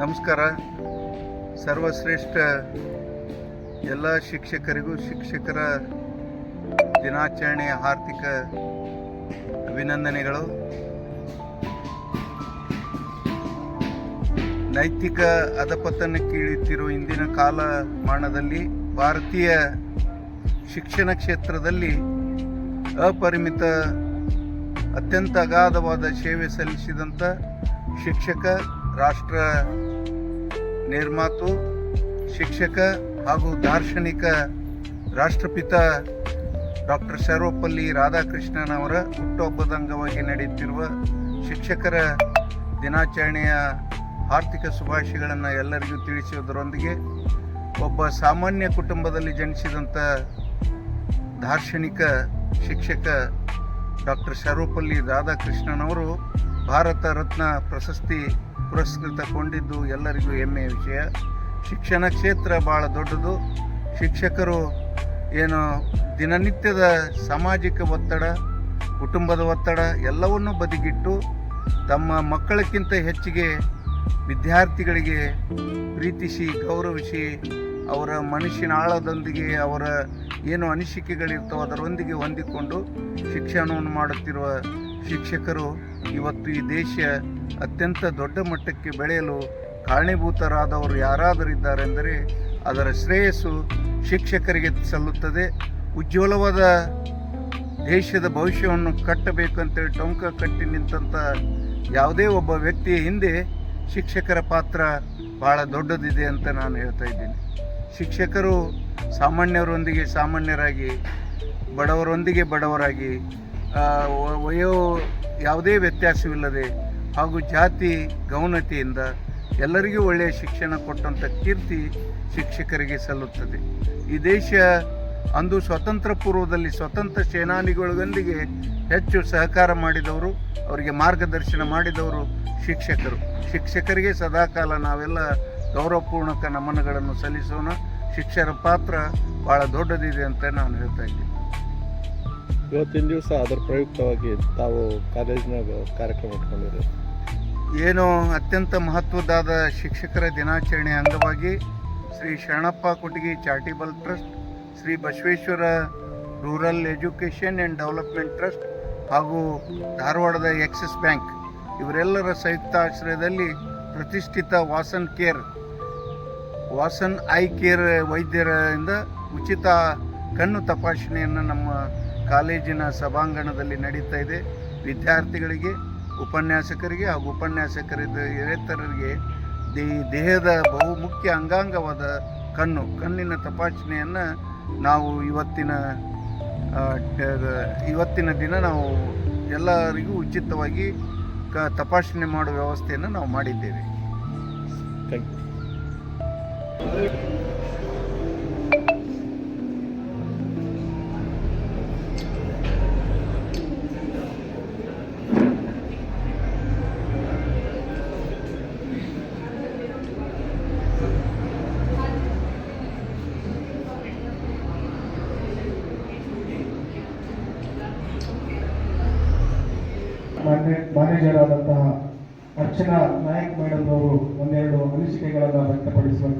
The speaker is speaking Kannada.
ನಮಸ್ಕಾರ. ಸರ್ವಶ್ರೇಷ್ಠ ಎಲ್ಲ ಶಿಕ್ಷಕರಿಗೂ ಶಿಕ್ಷಕರ ದಿನಾಚರಣೆಯ ಆರ್ಥಿಕ ಅಭಿನಂದನೆಗಳು. ನೈತಿಕ ಅಧಪತನಕ್ಕೆ ಕೀಳುತ್ತಿರುವ ಇಂದಿನ ಕಾಲಮಾನದಲ್ಲಿ ಭಾರತೀಯ ಶಿಕ್ಷಣ ಕ್ಷೇತ್ರದಲ್ಲಿ ಅಪರಿಮಿತ, ಅತ್ಯಂತ ಅಗಾಧವಾದ ಸೇವೆ ಸಲ್ಲಿಸಿದಂಥ ಶಿಕ್ಷಕ ರಾಷ್ಟ್ರ ನಿರ್ಮಾತು, ಶಿಕ್ಷಕ ಹಾಗೂ ದಾರ್ಶನಿಕ ರಾಷ್ಟ್ರಪಿತ ಡಾಕ್ಟರ್ ಸರ್ವಪಲ್ಲಿ ರಾಧಾಕೃಷ್ಣನ್ ಅವರ ಹುಟ್ಟುಹಬ್ಬದ ಅಂಗವಾಗಿ ನಡೆಯುತ್ತಿರುವ ಶಿಕ್ಷಕರ ದಿನಾಚರಣೆಯ ಆರ್ಥಿಕ ಶುಭಾಶಯಗಳನ್ನು ಎಲ್ಲರಿಗೂ ತಿಳಿಸುವುದರೊಂದಿಗೆ ಒಬ್ಬ ಸಾಮಾನ್ಯ ಕುಟುಂಬದಲ್ಲಿ ಜನಿಸಿದಂಥ ದಾರ್ಶನಿಕ ಶಿಕ್ಷಕ ಡಾಕ್ಟರ್ ಸರ್ವಪಲ್ಲಿ ರಾಧಾಕೃಷ್ಣನವರು ಭಾರತ ರತ್ನ ಪ್ರಶಸ್ತಿ ಪುರಸ್ಕೃತಗೊಂಡಿದ್ದು ಎಲ್ಲರಿಗೂ ಹೆಮ್ಮೆಯ ವಿಷಯ. ಶಿಕ್ಷಣ ಕ್ಷೇತ್ರ ಭಾಳ ದೊಡ್ಡದು. ಶಿಕ್ಷಕರು ಏನು ದಿನನಿತ್ಯದ ಸಾಮಾಜಿಕ ಒತ್ತಡ, ಕುಟುಂಬದ ಒತ್ತಡ ಎಲ್ಲವನ್ನು ಬದಿಗಿಟ್ಟು ತಮ್ಮ ಮಕ್ಕಳಕ್ಕಿಂತ ಹೆಚ್ಚಿಗೆ ವಿದ್ಯಾರ್ಥಿಗಳಿಗೆ ಪ್ರೀತಿಸಿ, ಗೌರವಿಸಿ ಅವರ ಮನುಷ್ಯನ ಆಳದೊಂದಿಗೆ ಅವರ ಏನು ಅನಿಸಿಕೆಗಳಿರ್ತವೋ ಅದರೊಂದಿಗೆ ಹೊಂದಿಕೊಂಡು ಶಿಕ್ಷಣವನ್ನು ಮಾಡುತ್ತಿರುವ ಶಿಕ್ಷಕರು ಇವತ್ತು ಈ ದೇಶ ಅತ್ಯಂತ ದೊಡ್ಡ ಮಟ್ಟಕ್ಕೆ ಬೆಳೆಯಲು ಕಾರಣೀಭೂತರಾದವರು ಯಾರಾದರೂ ಇದ್ದಾರೆಂದರೆ ಅದರ ಶ್ರೇಯಸ್ಸು ಶಿಕ್ಷಕರಿಗೆ ಸಲ್ಲುತ್ತದೆ. ಉಜ್ವಲವಾದ ದೇಶದ ಭವಿಷ್ಯವನ್ನು ಕಟ್ಟಬೇಕು ಅಂತೇಳಿ ಟೊಂಕ ಕಟ್ಟಿ ನಿಂತಹ ಯಾವುದೇ ಒಬ್ಬ ವ್ಯಕ್ತಿಯ ಹಿಂದೆ ಶಿಕ್ಷಕರ ಪಾತ್ರ ಬಹಳ ದೊಡ್ಡದಿದೆ ಅಂತ ನಾನು ಹೇಳ್ತಾ ಇದ್ದೀನಿ. ಶಿಕ್ಷಕರು ಸಾಮಾನ್ಯರೊಂದಿಗೆ ಸಾಮಾನ್ಯರಾಗಿ, ಬಡವರೊಂದಿಗೆ ಬಡವರಾಗಿ ವಯೋ ಯಾವುದೇ ವ್ಯತ್ಯಾಸವಿಲ್ಲದೆ ಹಾಗೂ ಜಾತಿ ಗೌನತೆಯಿಂದ ಎಲ್ಲರಿಗೂ ಒಳ್ಳೆಯ ಶಿಕ್ಷಣ ಕೊಟ್ಟಂಥ ಕೀರ್ತಿ ಶಿಕ್ಷಕರಿಗೆ ಸಲ್ಲುತ್ತದೆ. ಈ ದೇಶ ಅಂದು ಸ್ವತಂತ್ರ ಪೂರ್ವದಲ್ಲಿ ಸ್ವತಂತ್ರ ಸೇನಾನಿಗಳೊಂದಿಗೆ ಹೆಚ್ಚು ಸಹಕಾರ ಮಾಡಿದವರು, ಅವರಿಗೆ ಮಾರ್ಗದರ್ಶನ ಮಾಡಿದವರು ಶಿಕ್ಷಕರು. ಶಿಕ್ಷಕರಿಗೆ ಸದಾಕಾಲ ನಾವೆಲ್ಲ ಗೌರವಪೂರ್ಣಕ ನಮನಗಳನ್ನು ಸಲ್ಲಿಸೋಣ. ಶಿಕ್ಷಕರ ಪಾತ್ರ ಭಾಳ ದೊಡ್ಡದಿದೆ ಅಂತ ನಾನು ಹೇಳ್ತಾ ಇದ್ದೀನಿ. ಇವತ್ತಿನ ದಿವಸ ಅದರ ಪ್ರಯುಕ್ತವಾಗಿ ತಾವು ಕಾಲೇಜಿನಾಗ ಕಾರ್ಯಕ್ರಮ ಇಟ್ಕೊಂಡಿರಿ ಏನು ಅತ್ಯಂತ ಮಹತ್ವದಾದ ಶಿಕ್ಷಕರ ದಿನಾಚರಣೆ ಅಂಗವಾಗಿ Shri Sharanappa Kutagi charitable trust, Shri Basaveshwara rural education and development trust ಹಾಗೂ ಧಾರವಾಡದ ಎಕ್ಸಿಸ್ ಬ್ಯಾಂಕ್ ಇವರೆಲ್ಲರ ಸಂಯುಕ್ತಾಶ್ರಯದಲ್ಲಿ ಪ್ರತಿಷ್ಠಿತ Vasan care, Vasan eye care ವೈದ್ಯರಿಂದ ಉಚಿತ ಕಣ್ಣು ತಪಾಸಣೆಯನ್ನು ನಮ್ಮ ಕಾಲೇಜಿನ ಸಭಾಂಗಣದಲ್ಲಿ ನಡೀತಾ ಇದೆ. ವಿದ್ಯಾರ್ಥಿಗಳಿಗೆ, ಉಪನ್ಯಾಸಕರಿಗೆ ಹಾಗೂ ಉಪನ್ಯಾಸಕರಿರೇತರರಿಗೆ ದೇ, ದೇಹದ ಬಹುಮುಖ್ಯ ಅಂಗಾಂಗವಾದ ಕಣ್ಣು, ಕಣ್ಣಿನ ತಪಾಸಣೆಯನ್ನು ನಾವು ಇವತ್ತಿನ ಇವತ್ತಿನ ದಿನ ನಾವು ಎಲ್ಲರಿಗೂ ಉಚಿತವಾಗಿ ಕ, ತಪಾಸಣೆ ಮಾಡುವ ವ್ಯವಸ್ಥೆಯನ್ನು ನಾವು ಮಾಡಿದ್ದೇವೆ. ಥ್ಯಾಂಕ್ ಆದಂತಹ ಮ್ಯಾನೇಜರ್ ಅರ್ಚನಾ ನಾಯಕ್ ಮೇಡಮ್ ಅವರು ಒಂದೆರಡು ಅನಿಸಿಕೆಗಳನ್ನು ವ್ಯಕ್ತಪಡಿಸಬೇಕಾಗಿ